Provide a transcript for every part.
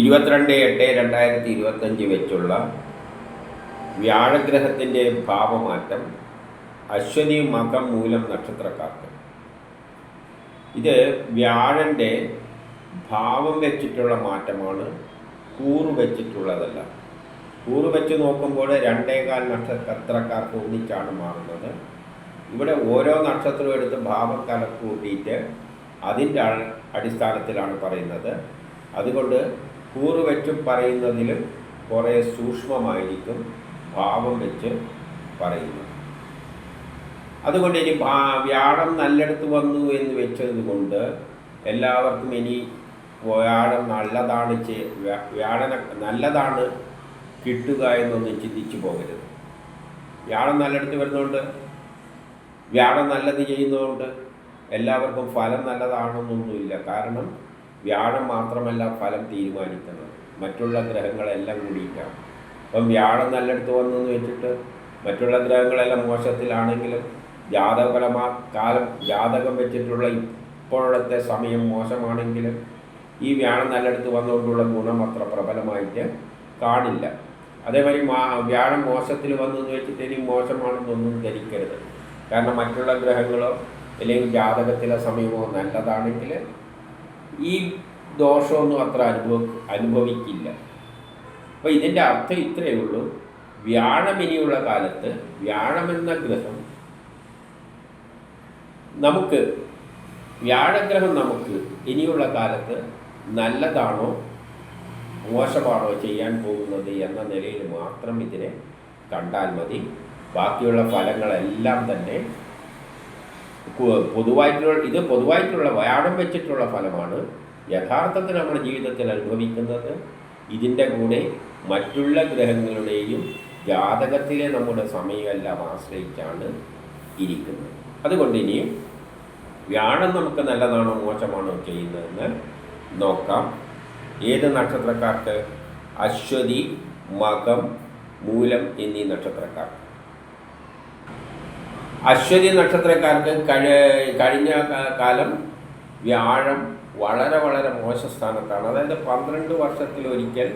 ഇരുപത്തിരണ്ട് എട്ട് രണ്ടായിരത്തി ഇരുപത്തഞ്ച് വെച്ചുള്ള വ്യാഴഗ്രഹത്തിന്റെ ഭാവമാറ്റം അശ്വതി മകം മൂലം നക്ഷത്രക്കാർക്ക്. ഇത് വ്യാഴന്റെ ഭാവം വെച്ചിട്ടുള്ള മാറ്റമാണ് കൂറ് വെച്ചിട്ടുള്ളതല്ല. കൂറ് വെച്ച് നോക്കുമ്പോൾ രണ്ടേകാൽ നക്ഷത്രക്കാർക്ക് ഒന്നിച്ചാണ് മാറുന്നത്. ഇവിടെ ഓരോ നക്ഷത്രവും എടുത്ത് ഭാവം കലക്ക് കൂട്ടിയിട്ട് അതിന്റെ അടിസ്ഥാനത്തിലാണ് പറയുന്നത്. അതുകൊണ്ട് കൂറ് വെച്ച് പറയുന്നതിലും കുറേ സൂക്ഷ്മമായിരിക്കും ഭാവം വെച്ച് പറയുന്നത്. അതുകൊണ്ട് ഇനി വ്യാഴം നല്ലടത്ത് വന്നു എന്ന് വെച്ചത് കൊണ്ട് എല്ലാവർക്കും ഇനി വ്യാഴം നല്ലതാണ് വ്യാഴന നല്ലതാണ് കിട്ടുക എന്നൊന്നും ചിന്തിച്ചു പോകരുത്. വ്യാഴം നല്ലടത്ത് വരുന്നതുകൊണ്ട് വ്യാഴം നല്ലത് ചെയ്യുന്നതുകൊണ്ട് എല്ലാവർക്കും ഫലം നല്ലതാണെന്നൊന്നുമില്ല. കാരണം വ്യാഴം മാത്രമല്ല ഫലം തീരുമാനിക്കുന്നത്. മറ്റുള്ള ഗ്രഹങ്ങളെല്ലാം കൂടിയിട്ടാണ്. അപ്പം വ്യാഴം നല്ലയിടത്ത് വന്നെന്ന് വെച്ചിട്ട് മറ്റുള്ള ഗ്രഹങ്ങളെല്ലാം മോശത്തിലാണെങ്കിലും ജാതകപരമാ കാലം ജാതകം വെച്ചിട്ടുള്ള ഇപ്പോഴത്തെ സമയം മോശമാണെങ്കിലും ഈ വ്യാഴം നല്ലടുത്ത് വന്നുകൊണ്ടുള്ള ഗുണം അത്ര പ്രബലമായിട്ട് കാണില്ല. അതേമാതിരി മാ വ്യാഴം മോശത്തിൽ വന്നു എന്ന് വെച്ചിട്ട് ഇനി മോശമാണെന്നൊന്നും ധരിക്കരുത്. കാരണം മറ്റുള്ള ഗ്രഹങ്ങളോ അല്ലെങ്കിൽ ജാതകത്തിലെ സമയമോ നല്ലതാണെങ്കിൽ ഈ ദോഷമൊന്നും അത്ര അനുഭവ അനുഭവിക്കില്ല. അപ്പോൾ ഇതിന്റെ അർത്ഥം ഇത്രയേ ഉള്ളൂ. വ്യാഴം ഇനിയുള്ള കാലത്ത് വ്യാഴമെന്ന ഗ്രഹം നമുക്ക് വ്യാഴഗ്രഹം നമുക്ക് ഇനിയുള്ള കാലത്ത് നല്ലതാണോ മോശമാണോ ചെയ്യാൻ പോകുന്നത് എന്ന നിലയിൽ മാത്രം ഇതിനെ കണ്ടാൽ മതി. ബാക്കിയുള്ള ഫലങ്ങളെല്ലാം തന്നെ പൊതുവായിട്ടുള്ള ഇത് പൊതുവായിട്ടുള്ള വ്യാഴം വെച്ചിട്ടുള്ള ഫലമാണ് യഥാർത്ഥത്തിൽ നമ്മുടെ ജീവിതത്തിൽ അനുഭവിക്കുന്നത്. ഇതിന്റെ കൂടെ മറ്റുള്ള ഗ്രഹങ്ങളുടെയും ജാതകത്തിലെ നമ്മുടെ സമയമെല്ലാം ആശ്രയിച്ചാണ് ഇരിക്കുന്നത്. അതുകൊണ്ട് ഇനിയും വ്യാഴം നമുക്ക് നല്ലതാണോ മോശമാണോ ചെയ്യുന്നതെന്ന് നോക്കാം. ഏത് നക്ഷത്രക്കാർക്ക്? അശ്വതി മകം മൂലം എന്നീ നക്ഷത്രക്കാർ അശ്വതി നക്ഷത്രക്കാർക്ക് കഴി കഴിഞ്ഞ കാലം വ്യാഴം വളരെ വളരെ മോശ സ്ഥാനത്താണ്. അതായത് പന്ത്രണ്ട് വർഷത്തിലൊരിക്കൽ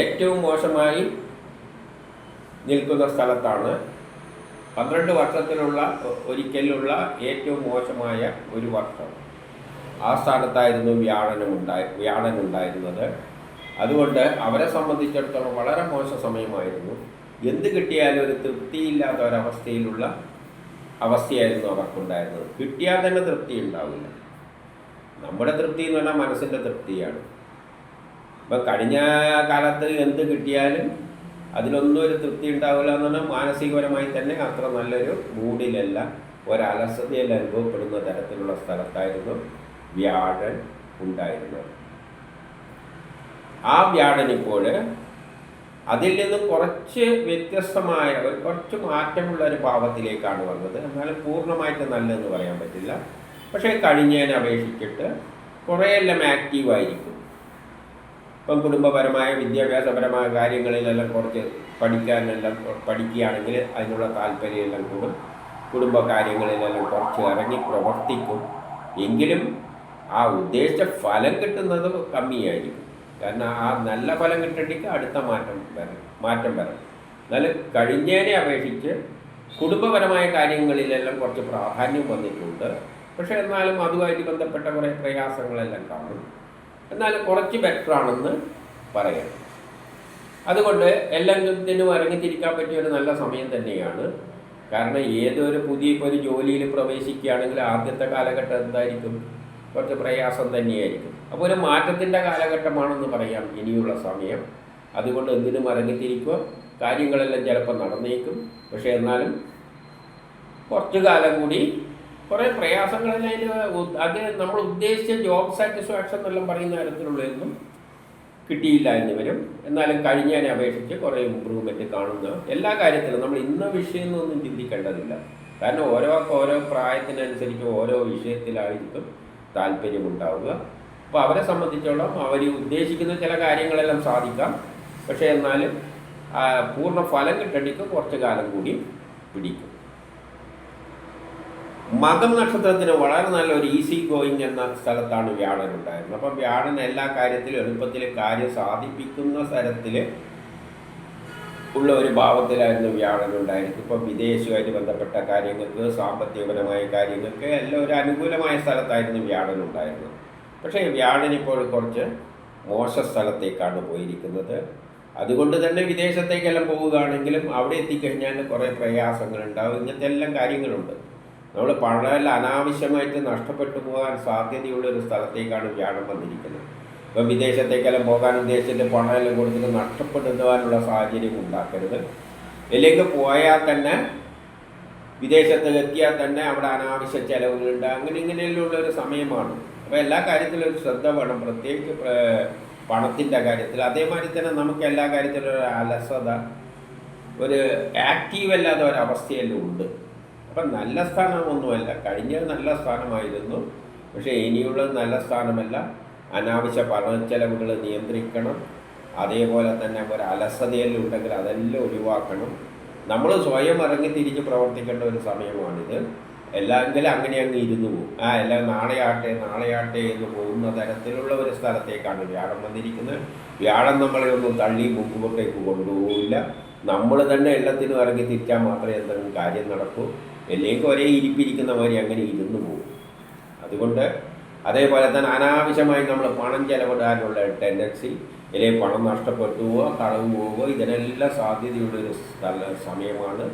ഏറ്റവും മോശമായി നിൽക്കുന്ന സ്ഥലത്താണ്. പന്ത്രണ്ട് വർഷത്തിലുള്ള ഒരിക്കലുള്ള ഏറ്റവും മോശമായ ഒരു വർഷം ആ സ്ഥാനത്തായിരുന്നു വ്യാഴനുണ്ടായി വ്യാഴനുണ്ടായിരുന്നത് അതുകൊണ്ട് അവരെ സംബന്ധിച്ചിടത്തോളം വളരെ മോശ സമയമായിരുന്നു. എന്ത് കിട്ടിയാലും ഒരു തൃപ്തിയില്ലാത്ത ഒരവസ്ഥയിലുള്ള അവസ്ഥയായിരുന്നു അവർക്കുണ്ടായിരുന്നത്. കിട്ടിയാൽ തന്നെ തൃപ്തി ഉണ്ടാവില്ല. നമ്മുടെ തൃപ്തി എന്ന് പറഞ്ഞാൽ മനസ്സിന്റെ തൃപ്തിയാണ്. ഇപ്പം കഴിഞ്ഞ കാലത്ത് എന്ത് കിട്ടിയാലും അതിലൊന്നും ഒരു തൃപ്തി ഉണ്ടാവില്ല എന്ന് പറഞ്ഞാൽ മാനസികപരമായി തന്നെ അത്ര നല്ലൊരു മൂഡിലല്ല ഒരലസതയിൽ അനുഭവപ്പെടുന്ന തരത്തിലുള്ള സ്ഥലത്തായിരുന്നു വ്യാഴൻ ഉണ്ടായിരുന്നത്. ആ വ്യാഴൻ ഇപ്പോൾ അതിൽ നിന്ന് കുറച്ച് വ്യത്യസ്തമായ ഒരു കുറച്ച് മാറ്റമുള്ള ഒരു ഭാവത്തിലേക്കാണ് വന്നത്. എന്നാലും പൂർണമായിട്ട് നല്ലതെന്ന് പറയാൻ പറ്റില്ല. പക്ഷേ കഴിഞ്ഞതിനെ അപേക്ഷിച്ചിട്ട് കുറേയെല്ലാം ആക്റ്റീവായിരിക്കും. ഇപ്പം കുടുംബപരമായ വിദ്യാഭ്യാസപരമായ കാര്യങ്ങളിലെല്ലാം കുറച്ച് പഠിക്കാനെല്ലാം പഠിക്കുകയാണെങ്കിൽ അതിനുള്ള താല്പര്യമെല്ലാം കൂടും. കുടുംബ കാര്യങ്ങളിലെല്ലാം കുറച്ച് ഇറങ്ങി പ്രവർത്തിക്കും. എങ്കിലും ആ ഉദ്ദേശിച്ച ഫലം കിട്ടുന്നത് കമ്മിയായിരിക്കും. കാരണം ആ നല്ല ഫലം കിട്ടണമെങ്കിൽ അടുത്ത മാറ്റം വരണം മാറ്റം വരണം എന്നാലും കഴിഞ്ഞതിനെ അപേക്ഷിച്ച് കുടുംബപരമായ കാര്യങ്ങളിലെല്ലാം കുറച്ച് പ്രാധാന്യം വന്നിട്ടുണ്ട്. പക്ഷേ എന്നാലും അതുമായിട്ട് ബന്ധപ്പെട്ട കുറേ പ്രയാസങ്ങളെല്ലാം കാണും. എന്നാലും കുറച്ച് ബെറ്റർ ആണെന്ന് പറയാം അതുകൊണ്ട് എല്ലാത്തിനും ഇറങ്ങിത്തിരിക്കാൻ പറ്റിയ ഒരു നല്ല സമയം തന്നെയാണ്. കാരണം ഏതൊരു പുതിയ ഇപ്പോൾ ഒരു ജോലിയിൽ പ്രവേശിക്കുകയാണെങ്കിൽ ആദ്യത്തെ കാലഘട്ടം എന്തായിരിക്കും? കുറച്ച് പ്രയാസം തന്നെയായിരിക്കും. അപ്പോൾ ഒരു മാറ്റത്തിന്റെ കാലഘട്ടമാണെന്ന് പറയാം ഇനിയുള്ള സമയം. അതുകൊണ്ട് എന്തിനും ഇറങ്ങിത്തിരിക്കുക കാര്യങ്ങളെല്ലാം ചിലപ്പോൾ നടന്നേക്കും. പക്ഷേ എന്നാലും കുറച്ചു കാലം കൂടി കുറേ പ്രയാസങ്ങളെല്ലാം അതിന് അത് നമ്മൾ ഉദ്ദേശിച്ച ജോബ് സാറ്റിസ്ഫാക്ഷൻ എന്നെല്ലാം പറയുന്ന തരത്തിലുള്ളതൊന്നും കിട്ടിയില്ല എന്ന് വരും. എന്നാലും കഴിഞ്ഞതിനെ അപേക്ഷിച്ച് കുറേ ഇമ്പ്രൂവ്മെന്റ് കാണുന്ന എല്ലാ കാര്യത്തിലും നമ്മൾ ഇന്ന വിഷയം ചിന്തിക്കേണ്ടതില്ല. കാരണം ഓരോ ഓരോ പ്രായത്തിനനുസരിച്ച് ഓരോ വിഷയത്തിലായിരിക്കും താല്പര്യമുണ്ടാവുക. അപ്പോൾ അവരെ സംബന്ധിച്ചോളം അവർ ഉദ്ദേശിക്കുന്ന ചില കാര്യങ്ങളെല്ലാം സാധിക്കാം. പക്ഷേ എന്നാലും പൂർണ ഫലം കിട്ടണിക്ക് കുറച്ച് കാലം കൂടി പിടിക്കും. മകം നക്ഷത്രത്തിന് വളരെ നല്ല ഒരു ഈസി ഗോയിങ് എന്ന സ്ഥലത്താണ് വ്യാഴൻ ഉണ്ടായിരുന്നത്. അപ്പം വ്യാഴൻ എല്ലാ കാര്യത്തിലും എളുപ്പത്തിൽ കാര്യം സാധിപ്പിക്കുന്ന തരത്തിൽ ഉള്ള ഒരു ഭാവത്തിലായിരുന്നു വ്യാഴൻ ഉണ്ടായിരുന്നത്. ഇപ്പം വിദേശവുമായിട്ട് ബന്ധപ്പെട്ട കാര്യങ്ങൾക്ക് സാമ്പത്തികപരമായ കാര്യങ്ങൾക്ക് എല്ലാം ഒരു അനുകൂലമായ സ്ഥലത്തായിരുന്നു വ്യാഴൻ ഉണ്ടായിരുന്നത്. പക്ഷേ വ്യാഴനിപ്പോൾ കുറച്ച് മോശ സ്ഥലത്തേക്കാണ് പോയിരിക്കുന്നത്. അതുകൊണ്ട് തന്നെ വിദേശത്തേക്കെല്ലാം പോവുകയാണെങ്കിലും അവിടെ എത്തിക്കഴിഞ്ഞാൽ കുറേ പ്രയാസങ്ങളുണ്ടാവും. ഇങ്ങനത്തെ എല്ലാം കാര്യങ്ങളുണ്ട്. നമ്മൾ പണമെല്ലാം അനാവശ്യമായിട്ട് നഷ്ടപ്പെട്ടു പോകാൻ സാധ്യതയുള്ള ഒരു സ്ഥലത്തേക്കാണ് വ്യാഴം വന്നിരിക്കുന്നത്. ഇപ്പം വിദേശത്തേക്കെല്ലാം പോകാൻ ഉദ്ദേശിച്ചിട്ട് പണമെല്ലാം കൊടുത്തിട്ട് നഷ്ടപ്പെടുത്തുവാനുള്ള സാഹചര്യം ഉണ്ടാക്കരുത്. ഇതിലേക്ക് പോയാൽ തന്നെ വിദേശത്ത് എത്തിയാൽ തന്നെ അവിടെ അനാവശ്യ ചെലവുകളുണ്ട്. അങ്ങനെ ഇങ്ങനെയുള്ള ഒരു സമയമാണ്. അപ്പോൾ എല്ലാ കാര്യത്തിലും ഒരു ശ്രദ്ധ വേണം. പ്രത്യേകിച്ച് പണത്തിന്റെ കാര്യത്തിൽ. അതേമാതിരി തന്നെ നമുക്ക് എല്ലാ കാര്യത്തിലും ഒരു അലസത ഒരു ആക്റ്റീവ് അല്ലാത്ത ഒരവസ്ഥയെല്ലാം ഉണ്ട്. അപ്പം നല്ല സ്ഥാനമൊന്നുമല്ല. കഴിഞ്ഞത് നല്ല സ്ഥാനമായിരുന്നു. പക്ഷേ ഇനിയുള്ളത് നല്ല സ്ഥാനമല്ല. അനാവശ്യ പണച്ചെലവുകൾ നിയന്ത്രിക്കണം. അതേപോലെ തന്നെ ഒരു അലസതയെല്ലാം ഉണ്ടെങ്കിൽ അതെല്ലാം ഒഴിവാക്കണം. നമ്മൾ സ്വയം ഇറങ്ങി തിരിച്ച് പ്രവർത്തിക്കേണ്ട ഒരു സമയമാണിത്. എല്ലാമെങ്കിലും അങ്ങനെ അങ്ങ് ഇരുന്നു പോകും. ആ എല്ലാം നാളെയാട്ടെ നാളെയാട്ടെ എന്ന് പോകുന്ന തരത്തിലുള്ള ഒരു സ്ഥലത്തേക്കാണ് വ്യാഴം വന്നിരിക്കുന്നത്. വ്യാഴം നമ്മളെ ഒന്നും തള്ളി മുമ്പോട്ടേക്ക് കൊണ്ടുപോകില്ല. നമ്മൾ തന്നെ എല്ലാത്തിനും ഇറങ്ങി തിരിച്ചാൽ മാത്രമേ എന്തെങ്കിലും കാര്യം നടക്കൂ. അല്ലെങ്കിൽ ഒരേ ഇരിപ്പിരിക്കുന്ന മാതിരി അങ്ങനെ ഇരുന്നു പോകും. അതുകൊണ്ട് അതേപോലെ തന്നെ അനാവശ്യമായി നമ്മൾ പണം ചെലവിടാനുള്ള ടെൻഡൻസി അല്ലെങ്കിൽ പണം നഷ്ടപ്പെട്ടു പോവുക കളവ് പോവുക ഇതിനെല്ലാം സാധ്യതയുള്ളൊരു സ്ഥല സമയമാണ്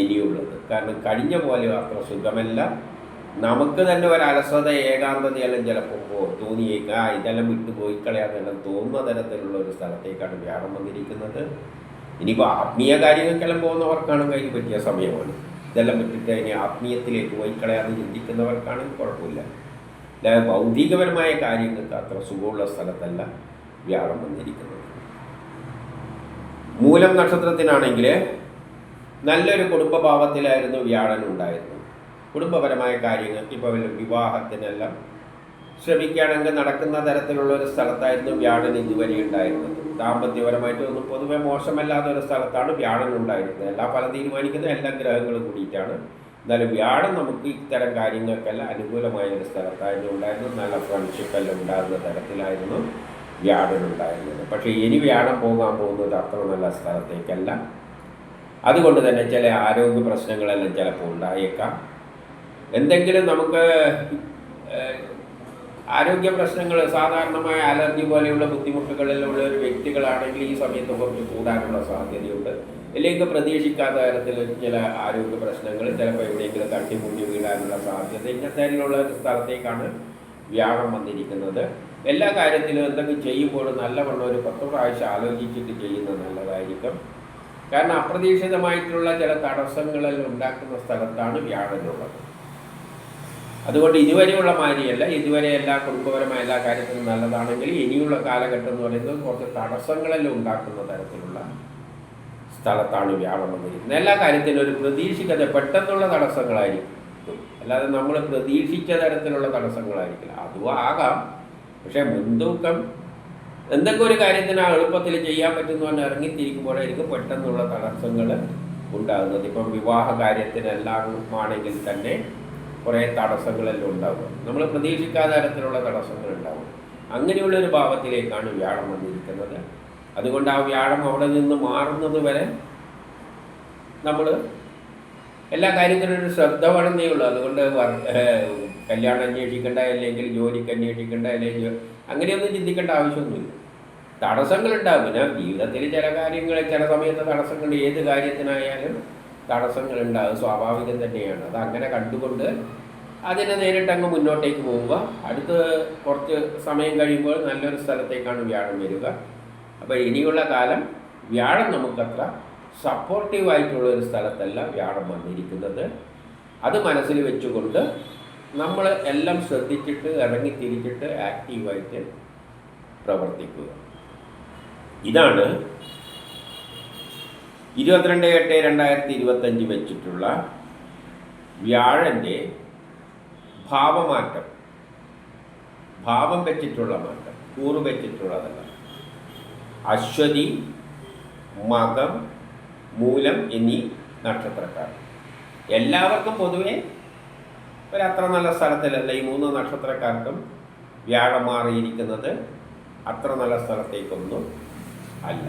ഇനിയുള്ളത്. കാരണം കഴിഞ്ഞ പോലെ അത്ര സുഖമല്ല. നമുക്ക് തന്നെ ഒരു അലസത ഏകാന്തതയെല്ലാം ചിലപ്പോൾ തോന്നിയേക്കുക ഇതെല്ലാം വിട്ടു പോയി കളയാന്നെല്ലാം തോന്നുന്ന തരത്തിലുള്ള ഒരു സ്ഥലത്തേക്കാണ് വ്യാഴം വന്നിരിക്കുന്നത്. ഇനിയിപ്പോൾ ആത്മീയ കാര്യങ്ങൾക്കെല്ലാം പോകുന്നവർക്കാണ് കയ്യിൽ പറ്റിയ സമയമാണ്. ഇതെല്ലാം വിട്ടിട്ട് ഇനി ആത്മീയത്തിലേക്ക് പോയി കളയാതെ ചിന്തിക്കുന്നവർക്കാണെങ്കിൽ കുഴപ്പമില്ല. അല്ലാതെ ഭൗതികപരമായ കാര്യങ്ങൾക്ക് അത്ര സുഖമുള്ള സ്ഥലത്തല്ല. വ്യാഴം വന്നിരിക്കുന്നത്. മൂലം നക്ഷത്രത്തിനാണെങ്കിൽ നല്ലൊരു കുടുംബഭാവത്തിലായിരുന്നു വ്യാഴൻ ഉണ്ടായിരുന്നത്. കുടുംബപരമായ കാര്യങ്ങൾ ഇപ്പോൾ വിവാഹത്തിനെല്ലാം ശ്രമിക്കുകയാണെങ്കിൽ നടക്കുന്ന തരത്തിലുള്ള ഒരു സ്ഥലത്തായിരുന്നു വ്യാഴൻ ഇതുവരെ ഉണ്ടായിരുന്നത്. ദാമ്പത്യപരമായിട്ട് ഒന്നും പൊതുവെ മോശമല്ലാത്ത ഒരു സ്ഥലത്താണ് വ്യാഴൻ ഉണ്ടായിരുന്നത്. എല്ലാ ഫലം തീരുമാനിക്കുന്ന എല്ലാ ഗ്രഹങ്ങളും കൂടിയിട്ടാണ്. എന്നാലും വ്യാഴം നമുക്ക് ഇത്തരം കാര്യങ്ങൾക്കെല്ലാം അനുകൂലമായ ഒരു സ്ഥലത്തായിരുന്നു ഉണ്ടായിരുന്നത്. നല്ല ഫ്രണ്ട്ഷിപ്പ് എല്ലാം ഉണ്ടാകുന്ന തരത്തിലായിരുന്നു. വ്യാഴൻ ഉണ്ടായിരുന്നത് പക്ഷേ ഇനി വ്യാഴം പോകാൻ പോകുന്നത് അത്ര നല്ല സ്ഥലത്തേക്കല്ല. അതുകൊണ്ട് തന്നെ ചില ആരോഗ്യ പ്രശ്നങ്ങളെല്ലാം ചിലപ്പോൾ ഉണ്ടായേക്കാം. എന്തെങ്കിലും നമുക്ക് ആരോഗ്യ പ്രശ്നങ്ങൾ സാധാരണമായ അലർജി പോലെയുള്ള ബുദ്ധിമുട്ടുകളിലുള്ള ഒരു വ്യക്തികളാണെങ്കിൽ ഈ സമയത്ത് കുറച്ച് കൂടാനുള്ള സാധ്യതയുണ്ട്. അല്ലെങ്കിൽ പ്രതീക്ഷിക്കാത്ത തരത്തിൽ ചില ആരോഗ്യ പ്രശ്നങ്ങൾ ചിലപ്പോൾ എവിടെയെങ്കിലും തട്ടിമുട്ടി വീഴാനുള്ള സാധ്യത ഇങ്ങനത്തെ ഒരു സ്ഥലത്തേക്കാണ് വ്യാഴം വന്നിരിക്കുന്നത്. എല്ലാ കാര്യത്തിലും എന്തെങ്കിലും ചെയ്യുമ്പോൾ നല്ലവണ്ണം ഒരു പത്ത് പ്രാവശ്യം ആലോചിച്ചിട്ട് ചെയ്യുന്നത് നല്ലതായിരിക്കും. കാരണം അപ്രതീക്ഷിതമായിട്ടുള്ള ചില തടസ്സങ്ങളെല്ലാം ഉണ്ടാക്കുന്ന സ്ഥലത്താണ് വ്യാഴനുള്ളത് അതുകൊണ്ട് ഇതുവരെയുള്ള മാതിരിയല്ല. ഇതുവരെ എല്ലാ കുടുംബപരമായ എല്ലാ കാര്യത്തിലും നല്ലതാണെങ്കിൽ ഇനിയുള്ള കാലഘട്ടം എന്ന് പറയുന്നത് കുറച്ച് തടസ്സങ്ങളെല്ലാം ഉണ്ടാക്കുന്ന തരത്തിലുള്ള സ്ഥലത്താണ് വ്യാഴം വന്നിരിക്കുന്നത് എല്ലാ കാര്യത്തിലും ഒരു പ്രതീക്ഷിക്കാതെ പെട്ടെന്നുള്ള തടസ്സങ്ങളായിരിക്കും. അല്ലാതെ നമ്മൾ പ്രതീക്ഷിച്ച തരത്തിലുള്ള തടസ്സങ്ങളായിരിക്കില്ല. അതും പക്ഷേ മുൻതൂക്കം എന്തൊക്കെ ഒരു കാര്യത്തിന് എളുപ്പത്തിൽ ചെയ്യാൻ പറ്റുന്ന കൊണ്ട് ഇറങ്ങിത്തിരിക്കുമ്പോഴായിരിക്കും പെട്ടെന്നുള്ള തടസ്സങ്ങൾ ഉണ്ടാകുന്നത്. ഇപ്പം വിവാഹ കാര്യത്തിനെല്ലാം ആണെങ്കിൽ തന്നെ കുറേ തടസ്സങ്ങളെല്ലാം ഉണ്ടാകും. നമ്മൾ പ്രതീക്ഷിക്കാത്ത തരത്തിലുള്ള തടസ്സങ്ങൾ ഉണ്ടാകും. അങ്ങനെയുള്ള ഒരു ഭാവത്തിലേക്കാണ് വ്യാഴം വന്നിരിക്കുന്നത്. അതുകൊണ്ട് ആ വ്യാഴം അവിടെ നിന്ന് മാറുന്നത് വരെ നമ്മൾ എല്ലാ കാര്യത്തിനും ഒരു ശ്രദ്ധ വേണമെന്നേ ഉള്ളൂ. അതുകൊണ്ട് കല്യാണം അന്വേഷിക്കേണ്ട അല്ലെങ്കിൽ ജോലിക്ക് അന്വേഷിക്കേണ്ട അല്ലെങ്കിൽ അങ്ങനെയൊന്നും ചിന്തിക്കേണ്ട ആവശ്യമൊന്നുമില്ല. തടസ്സങ്ങളുണ്ടാകും ഞാൻ ജീവിതത്തിൽ ചില കാര്യങ്ങൾ ചില സമയത്ത് തടസ്സങ്ങൾ ഏത് കാര്യത്തിനായാലും തടസ്സങ്ങളുണ്ടാകും സ്വാഭാവികം തന്നെയാണ്. അത് അങ്ങനെ കണ്ടുകൊണ്ട് അതിനെ നേരിട്ട് അങ്ങ് മുന്നോട്ടേക്ക് പോവുക. അടുത്ത് കുറച്ച് സമയം കഴിയുമ്പോൾ നല്ലൊരു സ്ഥലത്തേക്കാണ് വ്യാഴം വരിക. അപ്പോൾ ഇനിയുള്ള കാലം വ്യാഴം നമുക്കത്ര സപ്പോർട്ടീവ് ആയിട്ടുള്ള ഒരു സ്ഥലത്തല്ല വ്യാഴം വന്നിരിക്കുന്നത്. അത് മനസ്സിൽ വെച്ചുകൊണ്ട് നമ്മൾ എല്ലാം ശ്രദ്ധിച്ചിട്ട് ഇറങ്ങി തിരിച്ചിട്ട് ആക്റ്റീവായിട്ട് പ്രവർത്തിക്കുക. ഇതാണ് ഇരുപത്തിരണ്ട് എട്ട് രണ്ടായിരത്തി ഇരുപത്തഞ്ച് വെച്ചിട്ടുള്ള വ്യാഴന്റെ ഭാവമാറ്റം. ഭാവം വെച്ചിട്ടുള്ള മാറ്റം കൂറ് വെച്ചിട്ടുള്ളതല്ല. അശ്വതി മകം മൂലം എന്നീ നക്ഷത്രക്കാർ. എല്ലാവർക്കും പൊതുവെ ഒരത്ര നല്ല സ്ഥലത്തിലല്ല. ഈ മൂന്ന് നക്ഷത്രക്കാർക്കും വ്യാഴം മാറിയിരിക്കുന്നത് അത്ര നല്ല സ്ഥലത്തേക്കൊന്നും അല്ല.